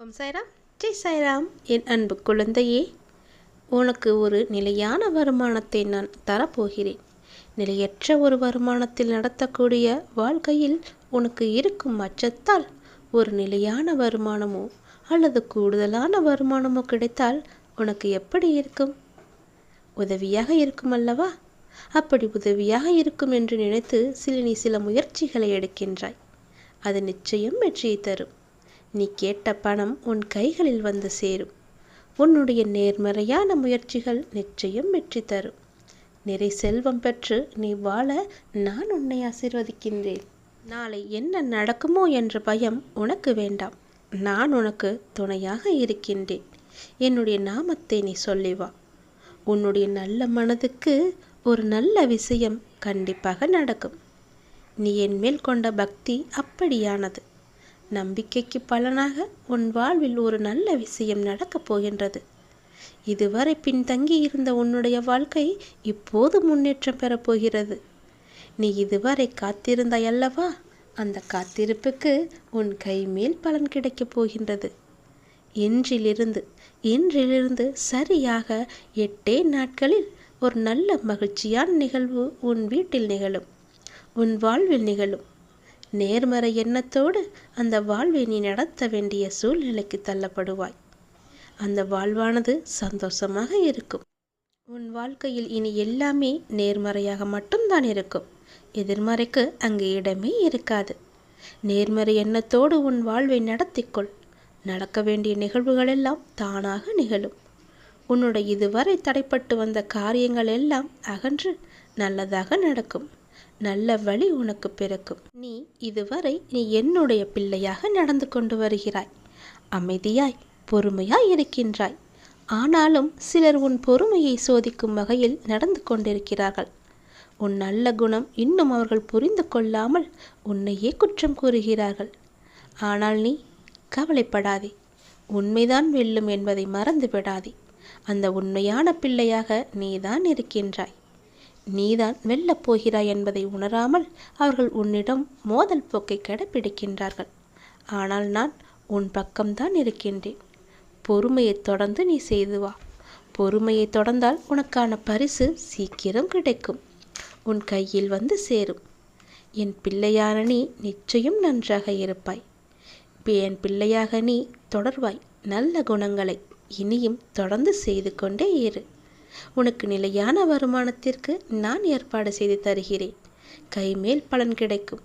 ஓம் சாய்ராம். ஜெய் சாய்ராம். என் அன்பு குழந்தையே உனக்கு ஒரு நிலையான வருமானத்தை நான் தரப்போகிறேன். நிலையற்ற ஒரு வருமானத்தில் நடத்தக்கூடிய வாழ்க்கையில் உனக்கு இருக்கும் அச்சத்தால் ஒரு நிலையான வருமானமோ அல்லது கூடுதலான வருமானமோ கிடைத்தால் உனக்கு எப்படி இருக்கும்? உதவியாக இருக்கும் அல்லவா? அப்படி உதவியாக இருக்கும் என்று நினைத்து சில நீ சில முயற்சிகளை எடுக்கின்றாய். அது நிச்சயம் வெற்றியை தரும். நீ கேட்ட பணம் உன் கைகளில் வந்து சேரும். உன்னுடைய நேர்மறையான முயற்சிகள் நிச்சயம் வெற்றி தரும். நிறை செல்வம் பெற்று நீ வாழ நான் உன்னை ஆசீர்வதிக்கின்றேன். நாளை என்ன நடக்குமோ என்ற பயம் உனக்கு வேண்டாம். நான் உனக்கு துணையாக இருக்கின்றேன். என்னுடைய நாமத்தை நீ சொல்லி வா உன்னுடைய நல்ல மனதுக்கு ஒரு நல்ல விஷயம் கண்டிப்பாக நடக்கும். நீ என் மேல் கொண்ட பக்தி அப்படியானது. நம்பிக்கைக்கு பலனாக உன் வாழ்வில் ஒரு நல்ல விஷயம் நடக்கப் போகின்றது. இதுவரை பின்தங்கி இருந்த உன்னுடைய வாழ்க்கை இப்போது முன்னேற்றம் பெறப்போகிறது நீ இதுவரை காத்திருந்தாய் அல்லவா? அந்த காத்திருப்புக்கு உன் கை மேல் பலன் கிடைக்கப் போகின்றது. இன்றிலிருந்து இன்றிலிருந்து சரியாக எட்டே நாட்களில் ஒரு நல்ல மகிழ்ச்சியான நிகழ்வு உன் வீட்டில் நிகழும். உன் வாழ்வில் நிகழும். நேர்மறை எண்ணத்தோடு அந்த வாழ்வை நீ நடத்த வேண்டிய சூழ்நிலைக்கு தள்ளப்படுவாய். அந்த வாழ்வானது சந்தோஷமாக இருக்கும். உன் வாழ்க்கையில் இனி எல்லாமே நேர்மறையாக மட்டும்தான் இருக்கும். எதிர்மறைக்கு அங்கு இடமே இருக்காது. நேர்மறை எண்ணத்தோடு உன் வாழ்வை நடத்திக்கொள். நடக்க வேண்டிய நிகழ்வுகள் எல்லாம் தானாக நிகழும். உன்னுடைய இதுவரை தடைப்பட்டு வந்த காரியங்கள் எல்லாம் அகன்று நல்லதாக நடக்கும். நல்ல வழி உனக்கு பிறக்கும். நீ இதுவரை நீ என்னுடைய பிள்ளையாக நடந்து கொண்டு வருகிறாய். அமைதியாய் பொறுமையாய் இருக்கின்றாய். ஆனாலும் சிலர் உன் பொறுமையை சோதிக்கும் வகையில் நடந்து கொண்டிருக்கிறார்கள். உன் நல்ல குணம் இன்னும் அவர்கள் புரிந்து கொள்ளாமல் உன்னையே குற்றம் கூறுகிறார்கள். ஆனால் நீ கவலைப்படாதே. உண்மைதான் வெல்லும் என்பதை மறந்து விடாதே அந்த உண்மையான பிள்ளையாக நீதான் இருக்கின்றாய். நீதான் வெல்லப் போகிறாய் என்பதை உணராமல் அவர்கள் உன்னிடம் மோதல் போக்கை கடைபிடிக்கின்றார்கள் ஆனால் நான் உன் பக்கம்தான் இருக்கின்றேன். பொறுமையை தொடர்ந்து நீ செய்து வா. பொறுமையை தொடர்ந்தால் உனக்கான பரிசு சீக்கிரம் கிடைக்கும். உன் கையில் வந்து சேரும். என் பிள்ளையான நீ நிச்சயம் நன்றாக இருப்பாய். என் பிள்ளையாக நீ தொடர்வாய். நல்ல குணங்களை இனியும் தொடர்ந்து செய்து கொண்டே இரு. உனக்கு நிலையான வருமானத்திற்கு நான் ஏற்பாடு செய்து தருகிறேன். கைமேல் பலன் கிடைக்கும்.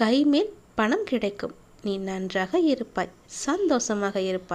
கைமேல் பணம் கிடைக்கும். நீ நன்றாக இருப்பாய். சந்தோஷமாக இருப்பாய்.